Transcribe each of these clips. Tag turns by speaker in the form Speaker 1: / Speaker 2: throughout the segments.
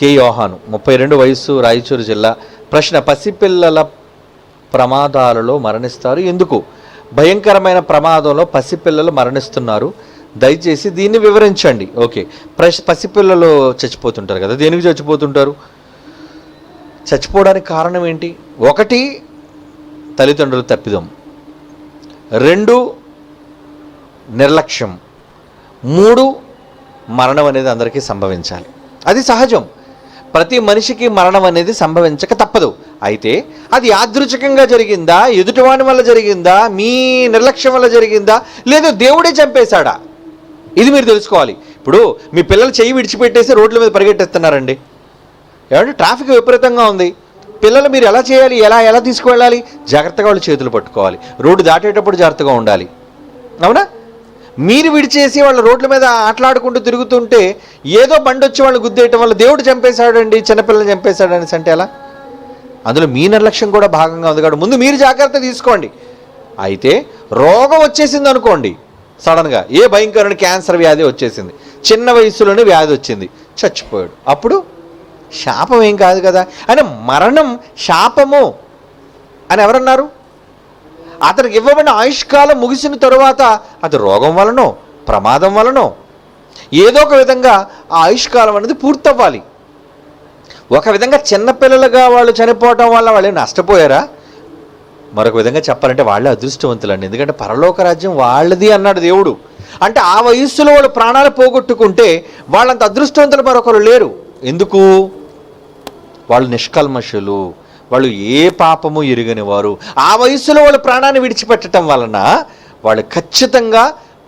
Speaker 1: K. యోహాను ముప్పై రెండు వయసు రాయచూరు జిల్లా. ప్రశ్న పసిపిల్లల ప్రమాదాలలో మరణిస్తారు. ఎందుకు? భయంకరమైన ప్రమాదంలో పసిపిల్లలు మరణిస్తున్నారు. దయచేసి దీన్ని వివరించండి. ఓకే. ప్రశ్ పసిపిల్లలు చచ్చిపోతుంటారు కదా దేనికి చచ్చిపోతుంటారు? చచ్చిపోవడానికి కారణం ఏంటి? ఒకటి తల్లిదండ్రులు తప్పిదం. రెండు నిర్లక్ష్యం. మూడు మరణం అనేది అందరికీ సంభవించాలి. అది సహజం. ప్రతి మనిషికి మరణం అనేది సంభవించక తప్పదు. అయితే అది యాదృచ్ఛికంగా జరిగిందా? ఎదుటివాని వల్ల జరిగిందా? మీ నిర్లక్ష్యం వల్ల జరిగిందా? లేదా దేవుడే చంపేశాడా? ఇది మీరు తెలుసుకోవాలి. ఇప్పుడు మీ పిల్లలు చెయ్యి విడిచిపెట్టేసి రోడ్ల మీద పరిగెట్టేస్తున్నారండి. ఏమంటే ట్రాఫిక్ విపరీతంగా ఉంది. పిల్లలు మీరు ఎలా చేయాలి? ఎలా ఎలా తీసుకువెళ్ళాలి? జాగ్రత్తగా వాళ్ళు చేతులు పట్టుకోవాలి. రోడ్డు దాటేటప్పుడు జాగ్రత్తగా ఉండాలి. అవునా? మీరు విడిచేసి వాళ్ళ రోడ్ల మీద ఆటలాడుకుంటూ తిరుగుతుంటే ఏదో బండి వచ్చి వాళ్ళు గుద్దేయటం వల్ల దేవుడు చంపేశాడండి చిన్నపిల్లలు చంపేశాడు అనేసి అంటే ఎలా? అందులో మీ నిర్లక్ష్యం కూడా భాగంగా ఉంది కాబట్టి ముందు మీరు జాగ్రత్త తీసుకోండి. అయితే రోగం వచ్చేసింది అనుకోండి సడన్గా ఏ భయంకరమైన క్యాన్సర్ వ్యాధి వచ్చేసింది చిన్న వయసులోనే వ్యాధి వచ్చింది చచ్చిపోయాడు. అప్పుడు శాపం ఏం కాదు కదా? అని మరణం శాపము అని ఎవరన్నారు? అతనికి ఇవ్వబడిన ఆయుష్కాలం ముగిసిన తరువాత అది రోగం వలనో ప్రమాదం వలనో ఏదో ఒక విధంగా ఆ ఆయుష్కాలం అనేది పూర్తవ్వాలి. ఒక విధంగా చిన్నపిల్లలుగా వాళ్ళు చనిపోవటం వల్ల వాళ్ళు నష్టపోయారా? మరొక విధంగా చెప్పాలంటే వాళ్ళే అదృష్టవంతులండి. ఎందుకంటే పరలోక రాజ్యం వాళ్ళది అన్నాడు దేవుడు. అంటే ఆ వయస్సులో వాళ్ళు ప్రాణాలు పోగొట్టుకుంటే వాళ్ళంత అదృష్టవంతులు మరొకరు లేరు. ఎందుకు? వాళ్ళు నిష్కల్మషులు. వాళ్ళు ఏ పాపము ఎరుగని వారు ఆ వయసులో వాళ్ళు ప్రాణాన్ని విడిచిపెట్టడం వలన వాళ్ళు ఖచ్చితంగా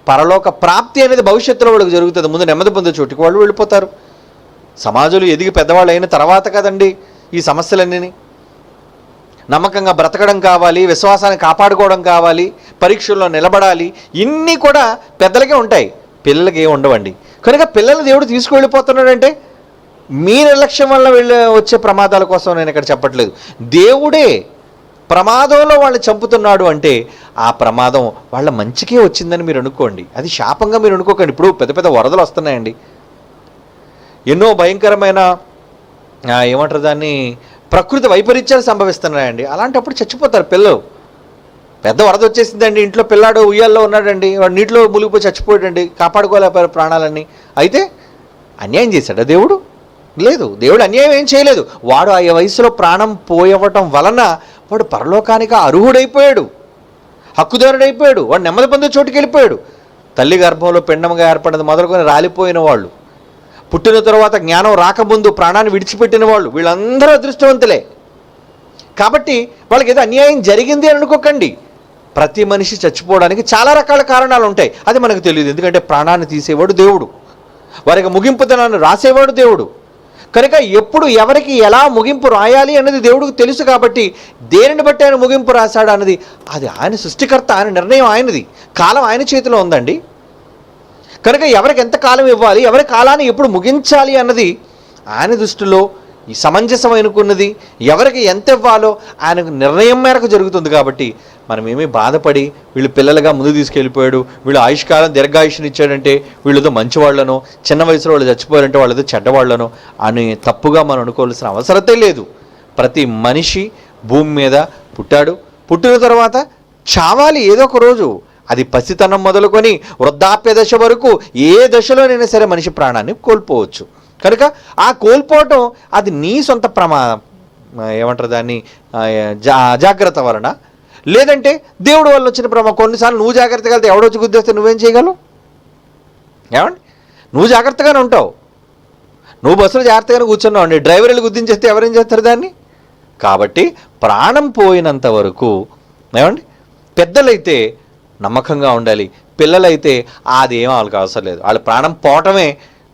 Speaker 1: పరలోక ప్రాప్తి అనేది భవిష్యత్తులో వాళ్ళకి జరుగుతుంది. ముందు నెమ్మది పొందే చోటికి వాళ్ళు వెళ్ళిపోతారు. సమాజంలో ఎదిగి పెద్దవాళ్ళు అయిన తర్వాత కదండి ఈ సమస్యలన్నీ నమ్మకంగా బ్రతకడం కావాలి విశ్వాసాన్ని కాపాడుకోవడం కావాలి పరీక్షల్లో నిలబడాలి ఇన్ని కూడా పెద్దలకే ఉంటాయి. పిల్లలకి ఏమి ఉండవండి. కనుక పిల్లలు దేవుడు తీసుకువెళ్ళిపోతున్నాడంటే మీ నిర్లక్ష్యం వల్ల వెళ్ళే వచ్చే ప్రమాదాల కోసం నేను ఇక్కడ చెప్పట్లేదు. దేవుడే ప్రమాదంలో వాళ్ళు చంపుతున్నాడు అంటే ఆ ప్రమాదం వాళ్ళ మంచికే వచ్చిందని మీరు అనుకోండి. అది శాపంగా మీరు అనుకోకండి. ఇప్పుడు పెద్ద పెద్ద వరదలు వస్తున్నాయండి. ఎన్నో భయంకరమైన ఏమంటారు దాన్ని ప్రకృతి వైపరీత్యాలు సంభవిస్తున్నాయండి. అలాంటప్పుడు చచ్చిపోతారు పిల్లలు. పెద్ద వరద వచ్చేసిందండి. ఇంట్లో పిల్లాడు ఉయ్యాల్లో ఉన్నాడండి. వాడు నీటిలో మునిగిపోయి చచ్చిపోయాడండి. కాపాడుకోలేకపోయారు ప్రాణాలన్నీ. అయితే అన్యాయం చేశాడా దేవుడు? లేదు దేవుడు అన్యాయం ఏం చేయలేదు. వాడు ఆ వయసులో ప్రాణం పోయవటం వలన వాడు పరలోకానికి అర్హుడైపోయాడు. హక్కుదారుడైపోయాడు. వాడు నెమ్మది పొందే చోటుకి వెళ్ళిపోయాడు తల్లి గర్భంలో పిండంగా ఏర్పడినది మొదలుకొని రాలిపోయిన వాళ్ళు పుట్టిన తర్వాత జ్ఞానం రాకముందు ప్రాణాన్ని విడిచిపెట్టిన వాళ్ళు వీళ్ళందరూ అదృష్టవంతులే. కాబట్టి వాళ్ళకి ఏదో అన్యాయం జరిగింది అని అనుకోకండి. ప్రతి మనిషి చచ్చిపోవడానికి చాలా రకాల కారణాలు ఉంటాయి. అది మనకు తెలియదు. ఎందుకంటే ప్రాణాన్ని తీసేవాడు దేవుడు. వారికి ముగింపు దినాన్ని రాసేవాడు దేవుడు. కనుక ఎప్పుడు ఎవరికి ఎలా ముగింపు రాయాలి అన్నది దేవుడికి తెలుసు కాబట్టి దేనిని బట్టి ఆయన ముగింపు రాశాడు అన్నది? అది ఆయన సృష్టికర్త ఆయన నిర్ణయం ఆయనది. కాలం ఆయన చేతిలో ఉందండి. కనుక ఎవరికి ఎంత కాలం ఇవ్వాలి ఎవరి కాలాన్ని ఎప్పుడు ముగించాలి అన్నది ఆయన దృష్టిలో ఈ సమంజసం అనుకున్నది ఎవరికి ఎంత ఇవ్వాలో ఆయనకు నిర్ణయం మేరకు జరుగుతుంది కాబట్టి మనం ఏమీ బాధపడి వీళ్ళు పిల్లలుగా ముందు తీసుకెళ్ళిపోయాడు వీళ్ళు ఆయుష్కాలం దీర్ఘాయుష్ని ఇచ్చాడంటే వీళ్ళతో మంచివాళ్ళను చిన్న వయసులో వాళ్ళు చచ్చిపోయారంటే వాళ్ళతో చెడ్డవాళ్ళను అని తప్పుగా మనం అనుకోవాల్సిన అవసరతే లేదు. ప్రతి మనిషి భూమి మీద పుట్టాడు. పుట్టిన తర్వాత చావాలి ఏదో ఒక రోజు. అది పసితనం మొదలుకొని వృద్ధాప్య దశ వరకు ఏ దశలోనైనా సరే మనిషి ప్రాణాన్ని కోల్పోవచ్చు. కనుక ఆ కోల్పోవటం అది నీ సొంత ప్రమాదం. ఏమంటారు దాన్ని? జా అజాగ్రత్త వలన. లేదంటే దేవుడు వల్ల వచ్చిన ప్రమాదం. కొన్నిసార్లు నువ్వు జాగ్రత్తగా వెళ్తే ఎవడొచ్చి గుద్దేస్తే నువ్వేం చేయగలవు? ఏమండి? నువ్వు జాగ్రత్తగానే ఉంటావు. నువ్వు బస్సులో జాగ్రత్తగానే కూర్చున్నావు అండి. డ్రైవర్ వెళ్ళి గుద్దించేస్తే ఎవరేం చేస్తారు దాన్ని? కాబట్టి ప్రాణం పోయినంత వరకు ఏమండి? పెద్దలైతే నమ్మకంగా ఉండాలి. పిల్లలైతే అది వాళ్ళకి అవసరం లేదు. వాళ్ళ ప్రాణం పోవటమే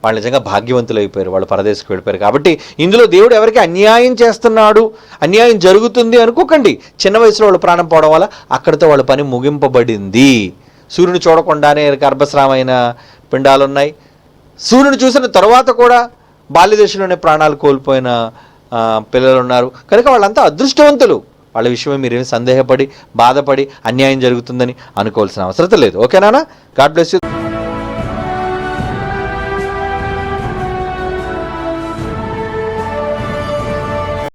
Speaker 1: వాళ్ళు నిజంగా భాగ్యవంతులు అయిపోయారు వాళ్ళు పరదేశకు వెళ్ళిపోయారు. కాబట్టి ఇందులో దేవుడు ఎవరికి అన్యాయం చేస్తున్నాడు అన్యాయం జరుగుతుంది అనుకోకండి. చిన్న వయసులో వాళ్ళు ప్రాణం పోవడం వల్ల అక్కడితో వాళ్ళ పని ముగింపబడింది. సూర్యుని చూడకుండానే గర్భస్రామైన పిండాలు ఉన్నాయి సూర్యుని చూసిన తర్వాత కూడా బాల్య దశలోనే ప్రాణాలు కోల్పోయిన ఆ, పిల్లలు ఉన్నారు కనుక వాళ్ళంతా అదృష్టవంతులు. వాళ్ళ విషయమే మీరేమి సందేహపడి బాధపడి అన్యాయం జరుగుతుందని అనుకోవాల్సిన అవసరం లేదు. ఓకేనా గాడ్ బ్లెస్ యూ.